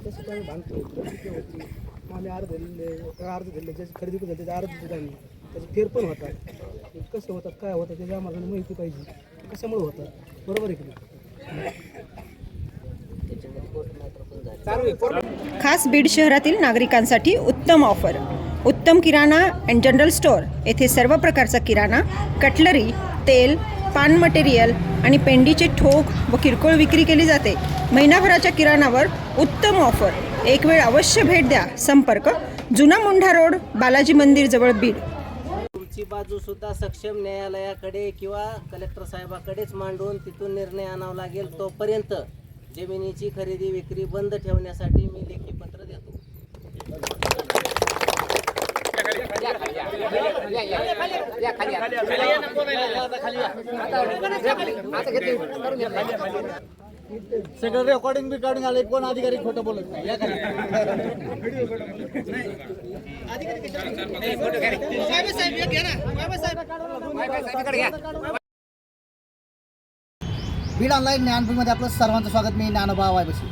तसं आम्ही बांधतो प्रसिद्धी होती आम्ही अर्ध दिले अर्ध दिले ज्याची खरेदी करून त्याचे अर्ध दिले आम्ही त्याचे फेर पण होतात कसं होतात काय होतात त्याची आम्हाला माहिती पाहिजे कशामुळे होतात बरोबर आहे की नाही खास बीड शहरातील नागरिकांसाठी उत्तम ऑफर. उत्तम किराणा अँड जनरल स्टोअर येथे सर्व प्रकारचा किराणा कटलरी तेल पान मटेरियल आणि पेंडीचे ठोक व किरकोळ विक्री केली जाते. महिनाभराच्या किराणावर उत्तम ऑफर एक वेळ अवश्य भेट द्या. संपर्क जुना मुंढा रोड बालाजी मंदिर जवळ बीड. तुमची बाजू सुद्धा सक्षम न्यायालयाकडे किंवा कलेक्टर साहेबाकडेच मांडून तिथून निर्णय आणावा लागेल तोपर्यंत जमिनीची खरेदी विक्री बंद ठेवण्यासाठी मी लेखी पत्र देतो सगळं रेकॉर्डिंग बिकॉर्डिंग आले कोण अधिकारी खोटं बोलत नाही. या खाली. बीड ऑनलाईन ज्ञानभूमीमध्ये आपलं सर्वांचं स्वागत. मी ज्ञानोबा वायबशी.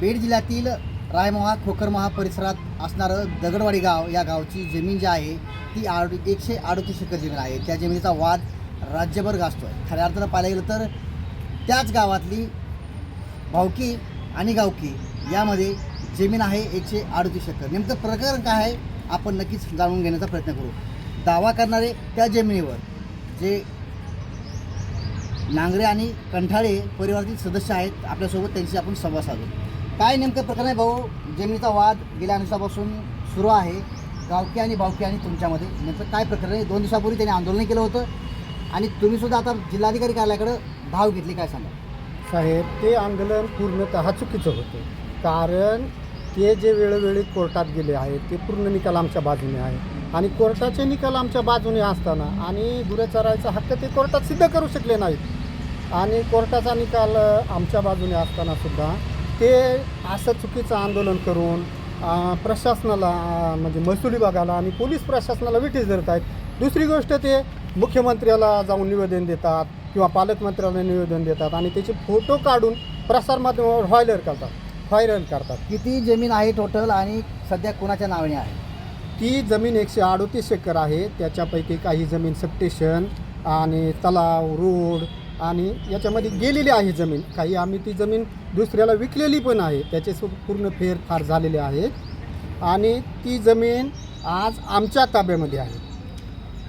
बीड जिल्ह्यातील रायमोहा खोकरमोहा परिसरात असणारं दगडवाडी गाव या गावची जमीन जी आहे ती आड एकशे अडतीस एकर जमीन आहे. त्या जमिनीचा वाद राज्यभर गाजतो आहे खऱ्या अर्थानं पाहायला गेलं तर त्याच गावातली भावकी आणि गावकी यामध्ये जमीन आहे एकशे अडतीस एकर. नेमकं प्रकरण काय आहे आपण नक्कीच जाणून घेण्याचा प्रयत्न करू. दावा करणारे त्या जमिनीवर जे नांगरे आणि कंठाळे परिवारातील सदस्य आहेत आपल्यासोबत त्यांची आपण संवाद साधू. काय नेमकं प्रकरण आहे भाऊ? जमिनीचा वाद गेल्या दिवसापासून सुरू आहे. गावकी आणि भावकी आणि तुमच्यामध्ये नेमकं काय प्रकरण आहे? दोन दिवसापूर्वी त्यांनी आंदोलन केलं होतं. आणि तुम्ही सुद्धा आता जिल्हाधिकारी कार्यालयाकडं धाव घेतली काय सांगा? साहेब ते आंदोलन पूर्णतः चुकीचं होतं. कारण ते जे वेळोवेळी कोर्टात गेले आहेत ते पूर्ण निकाल आमच्या बाजूने आहे. आणि कोर्टाचे निकाल आमच्या बाजूने असताना आणि गुरं हक्क ते कोर्टात सिद्ध करू शकले नाहीत. आणि कोर्टाचा निकाल आमच्या बाजूने असताना सुद्धा ते असं चुकीचं आंदोलन करून प्रशासनाला म्हणजे महसूल विभागाला आणि पोलीस प्रशासनाला विठीस धरत आहेत. दुसरी गोष्ट ते मुख्यमंत्र्याला जाऊन निवेदन देतात किंवा पालकमंत्र्याला निवेदन देतात आणि त्याचे फोटो काढून प्रसारमाध्यमावर व्हायरल करतात व्हायरल करतात. किती जमीन आहे टोटल आणि सध्या कोणाच्या नावाने आहे? ती जमीन एकशे अडोतीस एकर आहे. त्याच्यापैकी काही जमीन सबस्टेशन आणि तलाव रोड आणि याच्यामध्ये गेलेली आहे जमीन. काही आम्ही ती जमीन दुसऱ्याला विकलेली पण आहे. त्याचे सु पूर्ण फेरफार झालेले आहेत. आणि ती जमीन आज आमच्या ताब्यामध्ये आहे.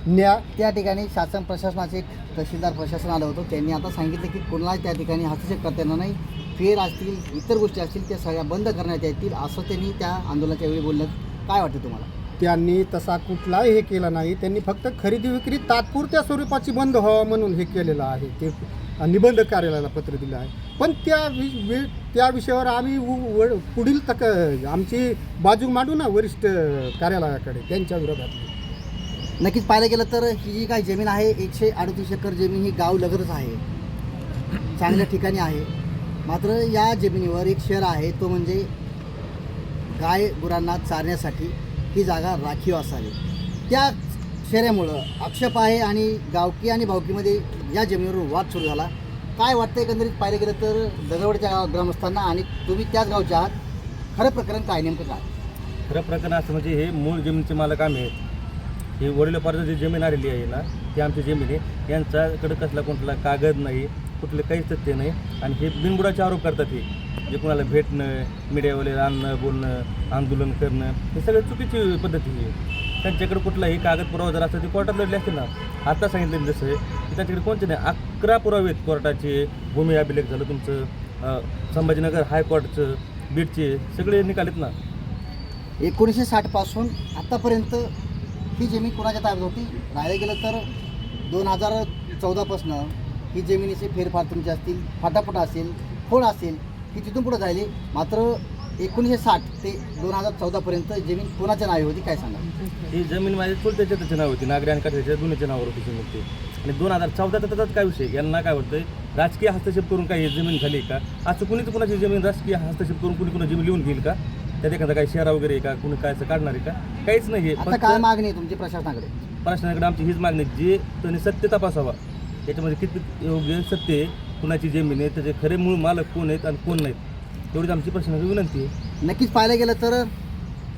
न्या त्या ठिकाणी शासन प्रशासनाचे तहसीलदार प्रशासन आलं होतं. त्यांनी आता सांगितलं की कोणाला त्या ठिकाणी हस्तक्षेप करता येणार नाही. फेर असतील इतर गोष्टी असतील त्या सगळ्या बंद करण्यात येतील असं त्यांनी त्या आंदोलनाच्या वेळी बोललं. काय वाटतं तुम्हाला? त्यांनी तसा कुठलाही हे केला नाही. त्यांनी फक्त खरेदी विक्री तात्पुरत्या स्वरूपाची बंद व्हावं म्हणून हे केलेलं आहे. ते निबंध कार्यालयाला पत्र दिलं आहे. पण त्या वि वि- त्या विषयावर आम्ही उ- व- पुढील तक आमची बाजू मांडू ना वरिष्ठ कार्यालयाकडे त्यांच्या विरोधात. नक्कीच पाहायला गेलं तर ही जी काही जमीन आहे एकशे अडतीस एकर जमीन ही गाव लगतच आहे. चांगल्या ठिकाणी आहे. मात्र या जमिनीवर एक शहर आहे तो म्हणजे गाय गुरांना चारण्यासाठी. ही जागा राखीव असावी. त्या शेऱ्यामुळं आक्षेप आहे आणि गावकी आणि भावकीमध्ये या जमिनीवर वाद सुरू झाला. काय वाटतं एकंदरीत पाहिलं गेलं तर दगडवडच्या गाव ग्रामस्थांना आणि तुम्ही त्याच गावच्या आहात? खरं प्रकरण काय नेमकं काय? खरं प्रकरण असं म्हणजे हे मूळ जमिनीचे मालक आम्ही आहेत. ही वडिलोपार्जित जी जमीन आलेली आहे ना. हे आमची जमीन आहे यांच्याकडे कसला कुठला कागद नाही कुठलं काहीच तथ्य नाही. आणि हे बिनबुडाचे आरोप करतात हे जे कोणाला भेटणं मीडियावाले आणणं बोलणं आंदोलन करणं हे सगळं चुकीची पद्धती आहे. त्यांच्याकडे कुठलाही कागद पुरावा जर असतं ते कोर्टात लढले असते ना. आता सांगितलं जसं आहे की त्यांच्याकडे कोणते नाही अकरा पुरावे आहेत कोर्टाचे. भूमी अभिलेख झालं तुमचं संभाजीनगर हायकोर्टचं बीडचे सगळे निकालेत ना. एकोणीसशे साठपासून आत्तापर्यंत ही जमीन कोणाच्या ताब्यात होती? राहायला गेलं तर दोन हजार चौदापासनं ही जमिनीचे फेरफार तुमचे असतील फाटाफट असेल फोड असेल ही तिथून पुढे झाली. मात्र एकोणीसशे साठ ते दोन हजार चौदापर्यंत जमीन कोणाच्या नावे होती काय सांगा? ही जमीन माझी चुलत्याच्या त्याच्या नाव होती नागरी आणि काठ्याच्या दोन्हीच्या नावावर होती जमीन आणि दोन हजार चौदाचा त्याचाच काय विषय? यांना काय वाटतंय? राजकीय हस्तक्षेप करून काही जमीन झाली का? असं कुणीच कुणाची जमीन राजकीय हस्तक्षेप करून कुणी कुणा जमीन लिहून घेईल का? त्यात एखादा काही शेअर वगैरे आहे का? कुणी काय काढणार आहे का? काहीच नाही आहे आता काय मागणी आहे तुमची प्रशासनाकडे? प्रशासनाकडे आमची हीच मागणी आहे, जे त्यांनी सत्य तपासावा. याच्यामध्ये किती योग्य सत्य आहे कुणाची जमीन आहे त्याचे खरे मूळ मालक कोण आहेत आणि कोण नाहीत एवढीच आमची प्रशासनाची विनंती आहे. नक्कीच पाहायला गेलं तर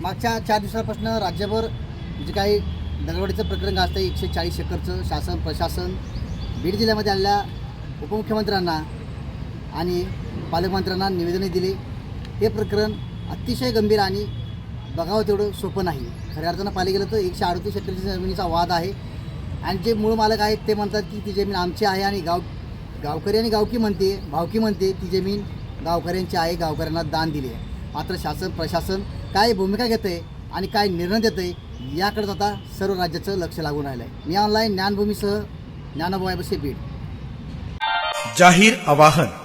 मागच्या चार दिवसापासून राज्यभर जे काही दगडवाडीचं प्रकरण गाजतं एकशे चाळीस एकरचं शासन प्रशासन बीड जिल्ह्यामध्ये आलेल्या उपमुख्यमंत्र्यांना आणि पालकमंत्र्यांना निवेदने दिले. हे प्रकरण अतिशय गंभीर आणि बघावं तेवढं सोपं नाही. खऱ्या अर्थानं पाहिलं गेलं तर एकशे अडतीस एकरची जमिनीचा वाद आहे. आणि जे मूळ मालक आहेत ते म्हणतात की ती जमीन आमची आहे आणि गाव गावकरी आणि गावकी म्हणते भावकी म्हणते ती जमीन गावकऱ्यांची आहे गावकऱ्यांना दान दिली आहे. मात्र शासन प्रशासन काय भूमिका घेतं आहे आणि काय निर्णय देतं आहे याकडे आता सर्व राज्याचं लक्ष लागून राहिलं आहे मी ऑनलाईन ज्ञानभूमीसह ज्ञानोबाई बीड. जाहीर आवाहन.